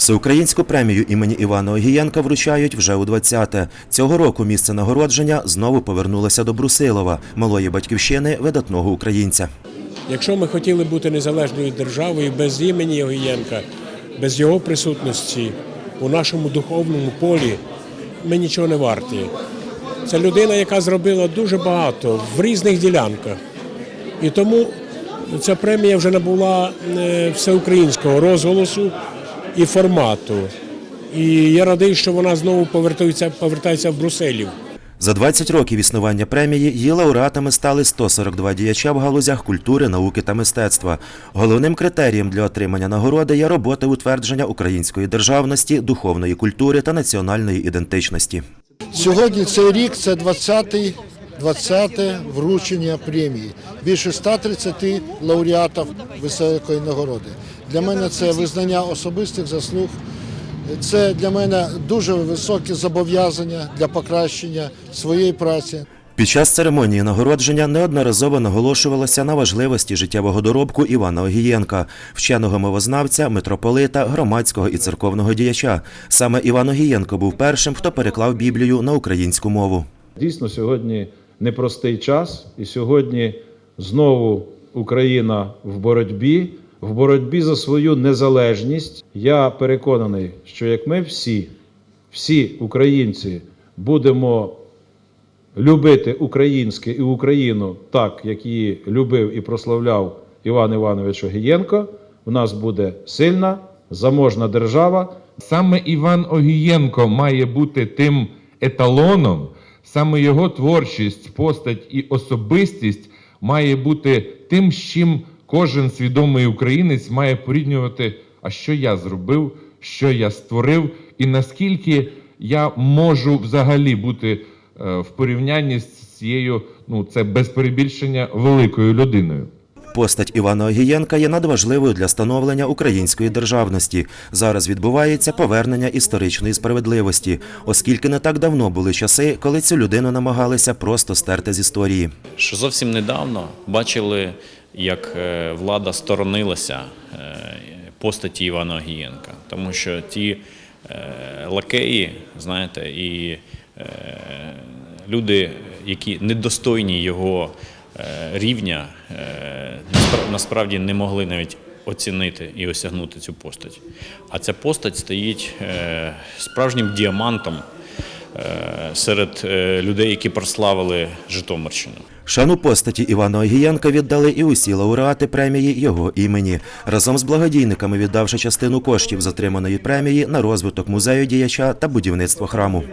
Всеукраїнську премію імені Івана Огієнка вручають вже у 20-те. Цього року місце нагородження знову повернулося до Брусилова, малої батьківщини видатного українця. Якщо ми хотіли бути незалежною державою без імені Огієнка, без його присутності у нашому духовному полі, ми нічого не варті. Це людина, яка зробила дуже багато в різних ділянках. І тому ця премія вже набула е, всеукраїнського розголосу і формату. І я радий, що вона знову повертається, повертається в Брюсселів. За 20 років існування премії її лауреатами стали 142 діяча в галузях культури, науки та мистецтва. Головним критерієм для отримання нагороди є робота утвердження української державності, духовної культури та національної ідентичності. Сьогодні цей рік це 20-й 20-те вручення премії. Більше 130 лауреатів високої нагороди. Для мене це визнання особистих заслуг. Це для мене дуже високі зобов'язання для покращення своєї праці. Під час церемонії нагородження неодноразово наголошувалося на важливості життєвого доробку Івана Огієнка, вченого мовознавця, митрополита, громадського і церковного діяча. Саме Іван Огієнко був першим, хто переклав Біблію на українську мову. Дійсно, сьогодні непростий час, і сьогодні знову Україна в боротьбі, в боротьбі за свою незалежність. Я переконаний, що як ми всі, всі українці, будемо любити українське і Україну так, як її любив і прославляв Іван Іванович Огієнко, у нас буде сильна, заможна держава, Саме Іван Огієнко має бути тим еталоном, саме його творчість, постать і особистість має бути тим, з чим кожен свідомий українець має порівнювати, а що я зробив, що я створив, і наскільки я можу взагалі бути е, в порівнянні з цією, ну це без перебільшення, великою людиною. Постать Івана Огієнка є надважливою для становлення української державності. Зараз відбувається повернення історичної справедливості, оскільки не так давно були часи, коли цю людину намагалися просто стерти з історії. що зовсім недавно бачили, як е, влада сторонилася е, постаті Івана Огієнка, тому що ті е, лакеї, знаєте, і люди, які недостойні його рівня, насправді не могли навіть оцінити і осягнути цю постать. А ця постать стоїть е, справжнім діамантом е, серед е, людей, які прославили Житомирщину. Шану постаті Івана Огієнка віддали і усі лауреати премії його імені, разом з благодійниками віддавши частину коштів з отриманої премії на розвиток музею діяча та будівництво храму.